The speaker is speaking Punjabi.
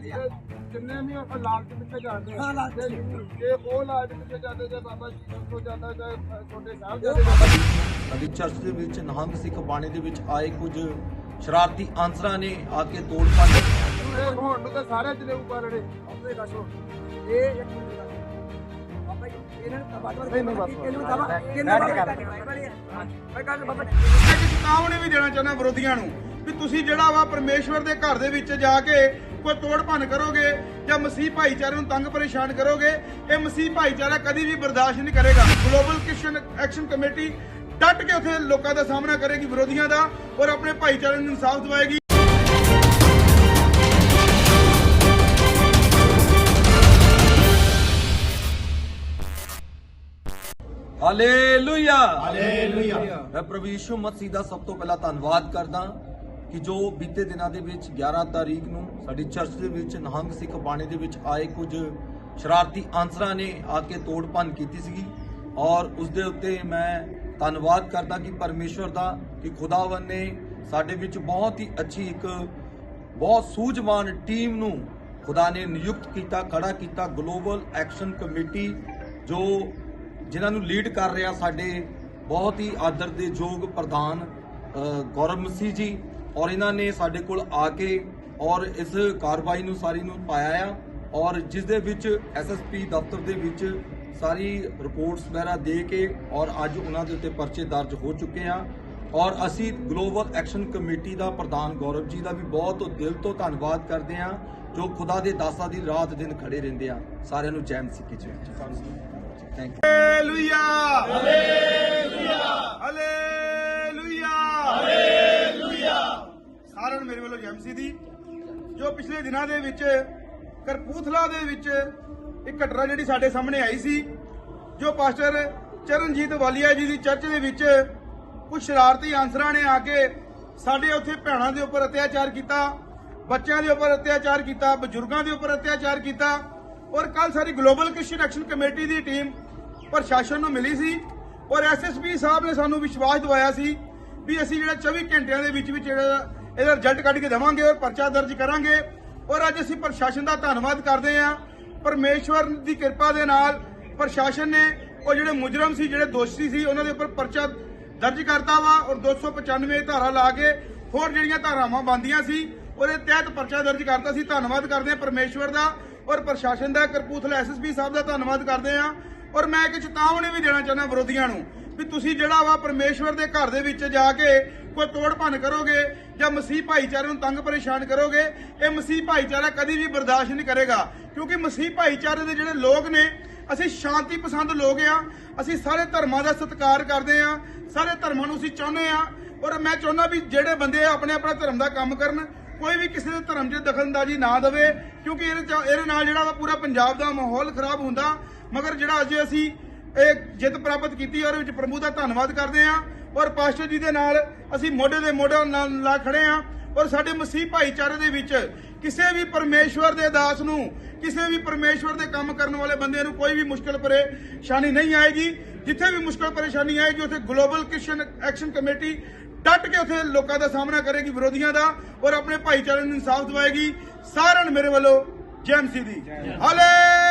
ਜਿੰਨੇ ਵੀ ਆਪਾਂ ਲਾਲ ਦੇ ਪਿੱਛੇ ਜਾਂਦੇ ਹਾਂ, ਲਾਲ ਦੇ ਜੇ ਉਹ ਲਾਲ ਦੇ ਪਿੱਛੇ ਜਾਂਦੇ ਜੇ ਬਾਬਾ ਜੀ ਤੋਂ ਜਾਂਦਾ ਜਾਂ ਛੋਟੇ ਸਾਹਿਬ ਜਾਂਦੇ ਸਾਡੀ ਚਰਚ ਦੇ ਵਿੱਚ ਨਿਹੰਗ ਸਿੱਖ ਬਾਣੀ ਦੇ ਵਿੱਚ ਆਏ ਕੁਝ ਸ਼ਰਾਰਤੀ ਆਂਸਰਾਂ ਨੇ ਆ ਕੇ ਤੋੜ ਇਹ ਹੁਣ ਨੂੰ ਤਾਂ ਸਾਰੇ ਜਲੇ ਉੱਪਰ ਆਪਣੇ ਦੱਸੋ ਇਹ ਇੱਕ ਮਿੰਟ ਦਾ ਬਾਬਾ ਜੀ ਇਹਨਾਂ ਨੂੰ ਬਾਬਾ ਨਹੀਂ, ਨਹੀਂ, ਬਸ, ਬਸ। ਇਹਨੂੰ ਬੈਠ ਕੇ ਕਰ। ਮੈਂ ਕਹਿੰਦਾ ਬਾਬਾ ਵੀ ਦੇਣਾ ਚਾਹੁੰਦਾ ਵਿਰੋਧੀਆਂ ਨੂੰ ਵੀ ਤੁਸੀਂ ਜਿਹੜਾ ਵਾ ਪਰਮੇਸ਼ਵਰ ਦੇ ਘਰ ਦੇ ਵਿੱਚ ਜਾ ਕੇ ਕੋਈ ਤੋੜ ਭੰਨ ਕਰੋਗੇ ਜਾਂ ਮਸੀਹ ਭਾਈਚਾਰੇ ਨੂੰ ਤੰਗ ਪਰੇਸ਼ਾਨ ਕਰੋਗੇ ਇਹ ਮਸੀਹ ਭਾਈਚਾਰਾ ਕਦੀ ਵੀ ਬਰਦਾਸ਼ਤ ਨਹੀਂ ਕਰੇਗਾ। ਗਲੋਬਲ ਕ੍ਰਿਸਚੀਅਨ ਐਕਸ਼ਨ ਕਮੇਟੀ ਡਟ ਕੇ ਉੱਥੇ ਲੋਕਾਂ ਦਾ ਸਾਹਮਣਾ ਕਰੇਗੀ ਵਿਰੋਧੀਆਂ ਦਾ ਔਰ ਆਪਣੇ ਭਾਈਚਾਰੇ ਨੂੰ ਇਨਸਾਫ ਦਿਵਾਏਗੀ। ਹਾਲੇਲੂਇਆ ਹਾਲੇਲੂਇਆ ਮੈਂ ਪ੍ਰਭੂ ਯਿਸੂ ਮਸੀਹ ਦਾ ਸਭ ਤੋਂ ਪਹਿਲਾਂ ਧੰਨਵਾਦ ਕਰਦਾ। ਕਿ ਜੋ ਬੀਤੇ ਦਿਨਾਂ ਦੇ ਵਿੱਚ 11 ਤਾਰੀਖ ਨੂੰ ਸਾਡੀ ਚਰਚ ਦੇ ਵਿੱਚ ਨਹੰਗ ਸਿੱਖ ਬਾਣੀ ਦੇ ਵਿੱਚ ਆਏ ਕੁਝ ਸ਼ਰਾਰਤੀ ਆਂਸਰਾਂ ਨੇ ਆ ਕੇ ਤੋੜ ਭੰਨ ਕੀਤੀ ਸੀਗੀ ਔਰ ਉਸ ਦੇ ਉੱਤੇ ਮੈਂ ਧੰਨਵਾਦ ਕਰਦਾ ਕਿ ਪਰਮੇਸ਼ਵਰ ਦਾ, ਕਿ ਖੁਦਾਵੰ ਨੇ ਸਾਡੇ ਵਿੱਚ ਬਹੁਤ ਹੀ ਅੱਛੀ ਇੱਕ ਬਹੁਤ ਸੂਝਵਾਨ ਟੀਮ ਨੂੰ ਖੁਦਾ ਨੇ ਨਿਯੁਕਤ ਕੀਤਾ, ਖੜਾ ਕੀਤਾ, ਗਲੋਬਲ ਐਕਸ਼ਨ ਕਮੇਟੀ ਜੋ ਜਿਨ੍ਹਾਂ ਨੂੰ ਲੀਡ ਕਰ ਰਿਹਾ ਸਾਡੇ ਬਹੁਤ ਹੀ ਆਦਰ ਦੇ ਯੋਗ ਪ੍ਰਧਾਨ ਗੌਰਵ ਮਸੀਹ ਜੀ। ਔਰ ਇਹਨਾਂ ਨੇ ਸਾਡੇ ਕੋਲ ਆ ਕੇ ਔਰ ਇਸ ਕਾਰਵਾਈ ਨੂੰ ਸਾਰੀ ਨੂੰ ਪਾਇਆ ਆ ਔਰ ਜਿਸ ਦੇ ਵਿੱਚ ਐਸਐਸਪੀ ਦਫ਼ਤਰ ਦੇ ਵਿੱਚ ਸਾਰੀ ਰਿਪੋਰਟਸ ਵਗੈਰਾ ਦੇ ਕੇ ਔਰ ਅੱਜ ਉਹਨਾਂ ਦੇ ਉੱਤੇ ਪਰਚੇ ਦਰਜ ਹੋ ਚੁੱਕੇ ਆ। ਔਰ ਅਸੀਂ ਗਲੋਬਲ ਐਕਸ਼ਨ ਕਮੇਟੀ ਦਾ ਪ੍ਰਧਾਨ ਗੌਰਵ ਜੀ ਦਾ ਵੀ ਬਹੁਤ ਦਿਲ ਤੋਂ ਧੰਨਵਾਦ ਕਰਦੇ ਹਾਂ ਜੋ ਖੁਦਾ ਦੇ ਦਾਸਾਂ ਦੀ ਰਾਤ ਦਿਨ ਖੜੇ ਰਹਿੰਦੇ ਆ। ਸਾਰਿਆਂ ਨੂੰ ਜੈ ਮਸੀਹ ਜੈ। Thank you hallelujah hallelujah hallelujah hallelujah ਸਾਰਿਆਂ ਨੂੰ ਦੀ, ਜੋ ਪਿਛਲੇ ਦਿਨਾਂ ਦੇ ਵਿੱਚ, ਕਰਪੂਥਲਾ ਦੇ ਵਿੱਚ ਇੱਕ ਘਟਨਾ ਜਿਹੜੀ ਸਾਡੇ ਸਾਹਮਣੇ ਆਈ ਸੀ, ਜੋ ਪਾਸਟਰ ਚਰਨਜੀਤ ਵਾਲੀਆ ਜੀ ਦੀ ਚਰਚ ਦੇ ਵਿੱਚ ਕੁਝ ਸ਼ਰਾਰਤੀ ਆਂਸਰਾਂ ਨੇ ਆ ਕੇ ਸਾਡੇ ਉੱਥੇ ਭੈਣਾਂ ਦੇ ਉੱਪਰ ਅਤਿਆਚਾਰ ਕੀਤਾ, ਬੱਚਿਆਂ ਦੇ ਉੱਪਰ ਅਤਿਆਚਾਰ ਕੀਤਾ, ਬਜ਼ੁਰਗਾਂ ਦੇ ਉੱਪਰ ਅਤਿਆਚਾਰ ਕੀਤਾ ਔਰ ਕੱਲ ਸਾਰੀ ਗਲੋਬਲ ਕ੍ਰਿਸਚੀਅਨ ਐਕਸ਼ਨ ਕਮੇਟੀ ਦੀ ਟੀਮ ਪ੍ਰਸ਼ਾਸਨ ਨੂੰ ਮਿਲੀ ਸੀ ਔਰ ਐਸਐਸਪੀ ਸਾਹਿਬ ਨੇ ਸਾਨੂੰ ਵਿਸ਼ਵਾਸ ਦਿਵਾਇਆ ਸੀ ਵੀ ਅਸੀਂ ਜਿਹੜਾ 24 ਘੰਟਿਆਂ ਦੇ ਵਿੱਚ ਵਿੱਚ ਜਿਹੜਾ ਇਹਦਾ ਰਿਜ਼ਲਟ ਕੱਢ ਕੇ ਦੇਵਾਂਗੇ ਔਰ ਪਰਚਾ ਦਰਜ ਕਰਾਂਗੇ। ਔਰ ਅੱਜ ਅਸੀਂ ਪ੍ਰਸ਼ਾਸਨ ਦਾ ਧੰਨਵਾਦ ਕਰਦੇ ਹਾਂ। ਪਰਮੇਸ਼ਵਰ ਦੀ ਕਿਰਪਾ ਦੇ ਨਾਲ ਪ੍ਰਸ਼ਾਸਨ ਨੇ ਉਹ ਜਿਹੜੇ ਮੁਜਰਮ ਸੀ, ਜਿਹੜੇ ਦੋਸ਼ੀ ਸੀ, ਉਹਨਾਂ ਦੇ ਉੱਪਰ ਪਰਚਾ ਦਰਜ ਕਰਤਾ ਵਾ ਔਰ 295 ਧਾਰਾ ਲਾ ਕੇ ਹੋਰ ਜਿਹੜੀਆਂ ਧਾਰਾਵਾਂ ਬੰਦੀਆਂ ਸੀ, ਉਹਦੇ ਤਹਿਤ ਪਰਚਾ ਦਰਜ ਕਰਤਾ ਸੀ। ਧੰਨਵਾਦ ਕਰਦੇ ਹਾਂ ਪਰਮੇਸ਼ਵਰ ਦਾ ਔਰ ਪ੍ਰਸ਼ਾਸਨ ਦਾ। ਕਰਪੂਥਲਾ ਐਸਐਸਪੀ ਸਾਹਿਬ ਦਾ ਧੰਨਵਾਦ ਕਰਦੇ ਹਾਂ। ਔਰ ਮੈਂ ਇੱਕ ਚੇਤਾਵਨੀ ਵੀ ਦੇਣਾ ਚਾਹੁੰਦਾ ਵਿਰੋਧੀਆਂ ਨੂੰ ਵੀ ਤੁਸੀਂ ਜਿਹੜਾ ਵਾ ਪਰਮੇਸ਼ਵਰ ਦੇ ਘਰ ਦੇ ਵਿੱਚ ਜਾ ਕੇ ਕੋਈ ਤੋੜ ਭੰਨ ਕਰੋਗੇ ਜਾਂ ਮਸੀਹ ਭਾਈਚਾਰੇ ਨੂੰ ਤੰਗ ਪਰੇਸ਼ਾਨ ਕਰੋਗੇ, ਇਹ ਮਸੀਹ ਭਾਈਚਾਰਾ ਕਦੀ ਵੀ ਬਰਦਾਸ਼ਤ ਨਹੀਂ ਕਰੇਗਾ। ਕਿਉਂਕਿ ਮਸੀਹ ਭਾਈਚਾਰੇ ਦੇ ਜਿਹੜੇ ਲੋਕ ਨੇ, ਅਸੀਂ ਸ਼ਾਂਤੀ ਪਸੰਦ ਲੋਕ ਆ, ਅਸੀਂ ਸਾਰੇ ਧਰਮਾਂ ਦਾ ਸਤਿਕਾਰ ਕਰਦੇ ਆ, ਸਾਰੇ ਧਰਮਾਂ ਨੂੰ ਅਸੀਂ ਚਾਹੁੰਦੇ ਆ, ਔਰ ਮੈਂ ਚਾਹੁੰਦਾ ਵੀ ਜਿਹੜੇ ਬੰਦੇ ਆਪਣੇ ਆਪਣਾ ਧਰਮ ਦਾ ਕੰਮ ਕਰਨ, ਕੋਈ ਵੀ ਕਿਸੇ ਦੇ ਧਰਮ 'ਚ ਦਖਲਅੰਦਾਜ਼ੀ ਨਾ ਦੇਵੇ, ਕਿਉਂਕਿ ਇਹਦੇ 'ਚ- ਇਹਦੇ ਨਾਲ ਜਿਹੜਾ ਵਾ ਪੂਰਾ ਪੰਜਾਬ ਦਾ ਮਾਹੌਲ ਖਰਾਬ ਹੁੰਦਾ, ਮਗਰ ਜਿਹੜਾ ਅੱਜ ਅਸੀਂ ਇਹ ਜਿੱਤ ਪ੍ਰਾਪਤ ਕੀਤੀ ਔਰ ਵਿੱਚ ਪ੍ਰਭੂ ਦਾ ਧੰਨਵਾਦ ਕਰਦੇ ਹਾਂ ਔਰ ਪਾਸਟਰ ਜੀ ਦੇ ਨਾਲ ਅਸੀਂ ਮੋਢੇ ਦੇ ਮੋਢਾ ਨਾਲ ਲਾ ਖੜੇ ਹਾਂ ਔਰ ਸਾਡੇ ਮਸੀਹ ਭਾਈਚਾਰੇ ਦੇ ਵਿੱਚ ਕਿਸੇ ਵੀ ਪਰਮੇਸ਼ਵਰ ਦੇ ਦਾਸ ਨੂੰ ਕਿਸੇ ਵੀ ਪਰਮੇਸ਼ਵਰ ਦੇ ਕੰਮ ਕਰਨ ਵਾਲੇ ਬੰਦੇ ਨੂੰ ਕੋਈ ਵੀ ਮੁਸ਼ਕਲ ਪਰੇਸ਼ਾਨੀ ਨਹੀਂ ਆਏਗੀ। ਜਿੱਥੇ ਵੀ ਮੁਸ਼ਕਲ ਪਰੇਸ਼ਾਨੀ ਆਏਗੀ ਉੱਥੇ ਗਲੋਬਲ ਕ੍ਰਿਸਚੀਅਨ ਐਕਸ਼ਨ ਕਮੇਟੀ ਡਟ ਕੇ ਉੱਥੇ ਲੋਕਾਂ ਦਾ ਸਾਹਮਣਾ ਕਰੇਗੀ ਵਿਰੋਧੀਆਂ ਦਾ ਔਰ ਆਪਣੇ ਭਾਈਚਾਰੇ ਨੂੰ ਇਨਸਾਫ ਦਿਵਾਏਗੀ। ਸਾਰਿਆਂ ਨੂੰ ਮੇਰੇ ਵੱਲੋਂ ਜੈ ਮਸੀਹ ਦੀ। ਹਾਲੇਲੂਇਆ